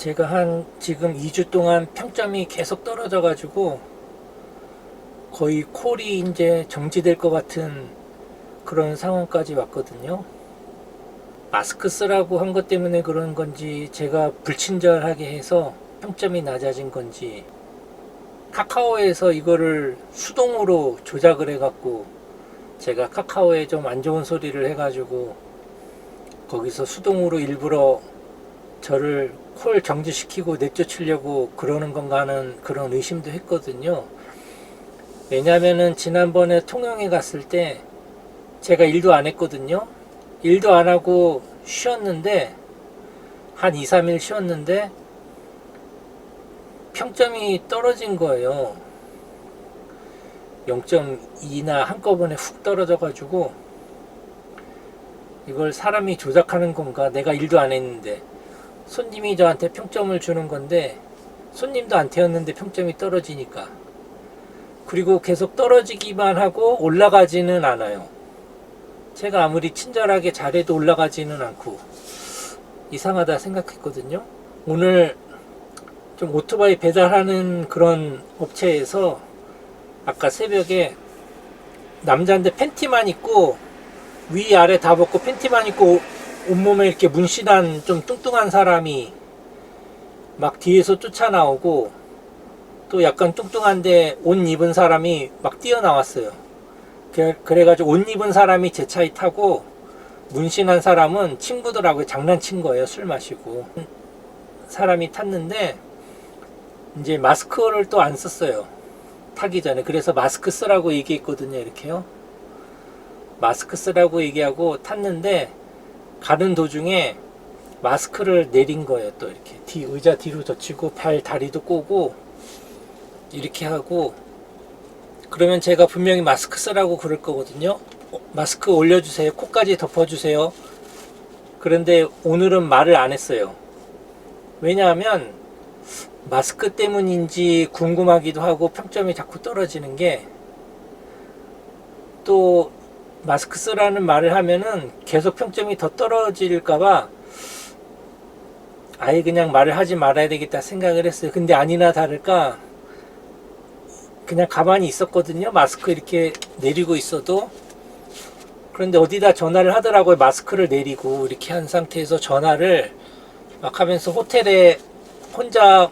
제가 한 지금 2주 동안 평점이 계속 떨어져 가지고 거의 콜이 이제 정지될 것 같은 그런 상황까지 왔거든요. 마스크 쓰라고 한 것 때문에 그런 건지 제가 불친절하게 해서 평점이 낮아진 건지 카카오에서 이거를 수동으로 조작을 해갖고 제가 카카오에 좀 안 좋은 소리를 해가지고 거기서 수동으로 일부러 저를 콜 정지시키고 내쫓으려고 그러는 건가 하는 그런 의심도 했거든요. 왜냐면은 지난번에 통영에 갔을 때 제가 일도 안 했거든요. 일도 안 하고 쉬었는데 한 2, 3일 쉬었는데 평점이 떨어진 거예요. 0.2나 한꺼번에 훅 떨어져 가지고 이걸 사람이 조작하는 건가 내가 일도 안 했는데 손님이 저한테 평점을 주는 건데 손님도 안 태웠는데 평점이 떨어지니까 그리고 계속 떨어지기만 하고 올라가지는 않아요. 제가 아무리 친절하게 잘해도 올라가지는 않고 이상하다 생각했거든요. 오늘 좀 오토바이 배달하는 그런 업체에서 아까 새벽에 남자인데 팬티만 입고 위 아래 다 벗고 팬티만 입고 온몸에 이렇게 문신한 좀 뚱뚱한 사람이 막 뒤에서 쫓아나오고 또 약간 뚱뚱한데 옷 입은 사람이 막 뛰어나왔어요. 그래- 그래가지고 옷 입은 사람이 제 차에 타고 문신한 사람은 친구들하고 장난친 거예요. 술 마시고. 사람이 탔는데 이제 마스크를 또 안 썼어요. 타기 전에. 그래서 마스크 쓰라고 얘기했거든요. 이렇게요. 마스크 쓰라고 얘기하고 탔는데 가는 도중에 마스크를 내린 거예요. 또 이렇게 뒤 의자 뒤로 젖히고 발 다리도 꼬고 이렇게 하고 그러면 제가 분명히 마스크 쓰라고 그럴 거거든요. 어, 마스크 올려주세요. 코까지 덮어주세요. 그런데 오늘은 말을 안 했어요. 왜냐하면 마스크 때문인지 궁금하기도 하고 평점이 자꾸 떨어지는 게 또 마스크 쓰라는 말을 하면은 계속 평점이 더 떨어질까봐 아예 그냥 말을 하지 말아야 되겠다 생각을 했어요. 근데 아니나 다를까 그냥 가만히 있었거든요. 마스크 이렇게 내리고 있어도 그런데 어디다 전화를 하더라고요. 마스크를 내리고 이렇게 한 상태에서 전화를 막 하면서 호텔에 혼자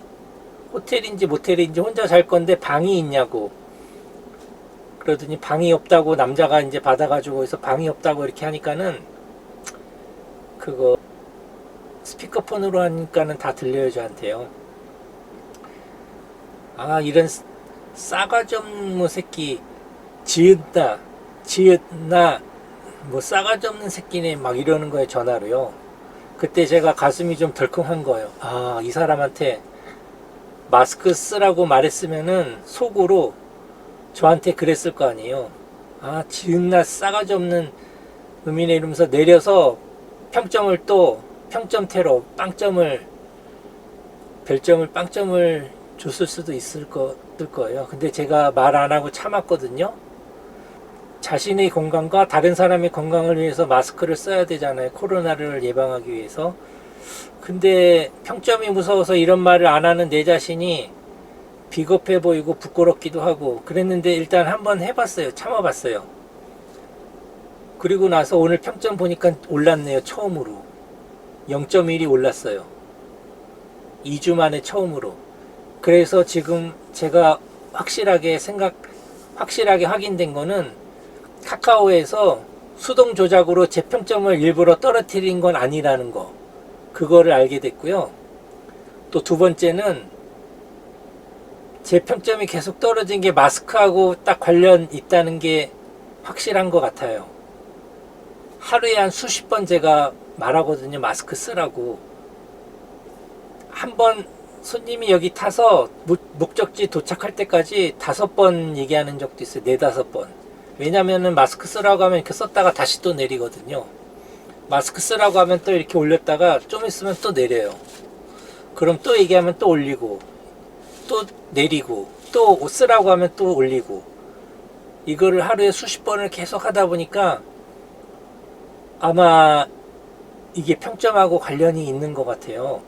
호텔인지 모텔인지 혼자 잘 건데 방이 있냐고 그러더니 방이 없다고 남자가 이제 받아가지고 해서 방이 없다고 이렇게 하니까는 그거 스피커폰으로 하니까는 다 들려요 저한테요. 아 이런 싸- 싸가지 없는 새끼 지읒나 지읒나 뭐 싸가지 없는 새끼네 막 이러는 거예요 전화로요. 그때 제가 가슴이 좀 덜컹한 거예요. 아 이 사람한테 마스크 쓰라고 말했으면은 속으로 저한테 그랬을 거 아니에요. 아, 지은나 싸가지 없는 의미네 이러면서 내려서 평점을 또 평점태로 빵점을 별점을 빵점을 줬을 수도 있을 거, 있을 거예요. 근데 제가 말 안 하고 참았거든요. 자신의 건강과 다른 사람의 건강을 위해서 마스크를 써야 되잖아요. 코로나를 예방하기 위해서. 근데 평점이 무서워서 이런 말을 안 하는 내 자신이 비겁해 보이고 부끄럽기도 하고 그랬는데 일단 한번 해봤어요. 참아봤어요. 그리고 나서 오늘 평점 보니까 올랐네요. 처음으로. 0.1이 올랐어요. 2주 만에 처음으로. 그래서 지금 제가 확실하게 생각, 확실하게 확인된 거는 카카오에서 수동 조작으로 제 평점을 일부러 떨어뜨린 건 아니라는 거. 그거를 알게 됐고요. 또 두 번째는 제 평점이 계속 떨어진 게 마스크하고 딱 관련 있다는 게 확실한 것 같아요. 하루에 한 수십 번 제가 말하거든요. 마스크 쓰라고. 한 번 손님이 여기 타서 목- 목적지 도착할 때까지 다섯 번 얘기하는 적도 있어요. 네 다섯 번. 왜냐면은 마스크 쓰라고 하면 이렇게 썼다가 다시 또 내리거든요. 마스크 쓰라고 하면 또 이렇게 올렸다가 좀 있으면 또 내려요. 그럼 또 얘기하면 또 올리고 또 내리고 또 옷 쓰라고 하면 또 올리고 이거를 하루에 수십 번을 계속 하다 보니까 아마 이게 평점하고 관련이 있는 것 같아요.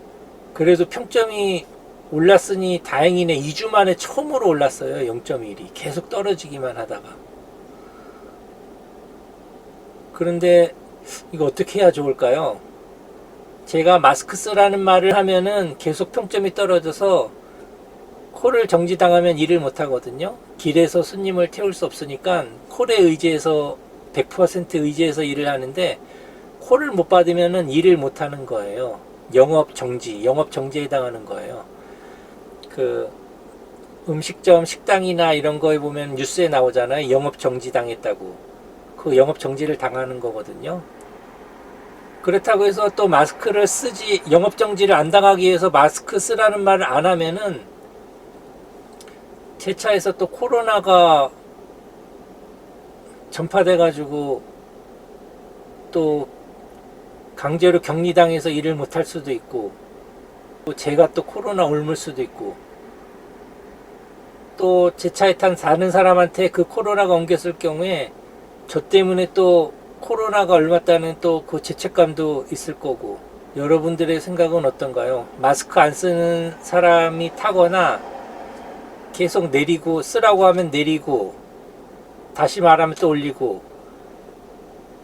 그래도 평점이 올랐으니 다행이네. 2주 만에 처음으로 올랐어요. 0.1이. 계속 떨어지기만 하다가. 그런데 이거 어떻게 해야 좋을까요? 제가 마스크 쓰라는 말을 하면은 계속 평점이 떨어져서 콜을 정지당하면 일을 못 하거든요. 길에서 손님을 태울 수 없으니까 콜에 의지해서 100% 의지해서 일을 하는데 콜을 못 받으면은 일을 못 하는 거예요. 영업 정지, 영업 정지에 해당하는 거예요. 그 음식점, 식당이나 이런 거에 보면 뉴스에 나오잖아요. 영업 정지 당했다고. 그 영업 정지를 당하는 거거든요. 그렇다고 해서 또 마스크를 쓰지 영업 정지를 안 당하기 위해서 마스크 쓰라는 말을 안 하면은 제 차에서 또 코로나가 전파돼 가지고 또 강제로 격리당해서 일을 못할 수도 있고 또 제가 또 코로나 옮을 수도 있고 또 제 차에 탄 사는 사람한테 그 코로나가 옮겼을 경우에 저 때문에 또 코로나가 옮았다는 또 그 죄책감도 있을 거고 여러분들의 생각은 어떤가요? 마스크 안 쓰는 사람이 타거나 계속 내리고 쓰라고 하면 내리고 다시 말하면 또 올리고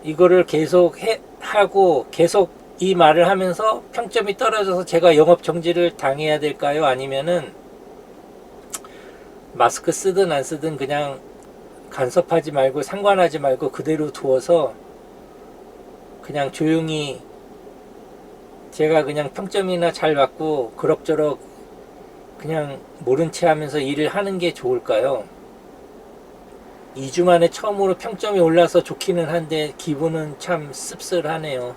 이거를 계속 해, 하고 계속 이 말을 하면서 평점이 떨어져서 제가 영업 정지를 당해야 될까요? 아니면은 마스크 쓰든 안 쓰든 그냥 간섭하지 말고 상관하지 말고 그대로 두어서 그냥 조용히 제가 그냥 평점이나 잘 받고 그럭저럭 그냥 모른 체 하면서 일을 하는 게 좋을까요? 2주 만에 처음으로 평점이 올라서 좋기는 한데 기분은 참 씁쓸하네요.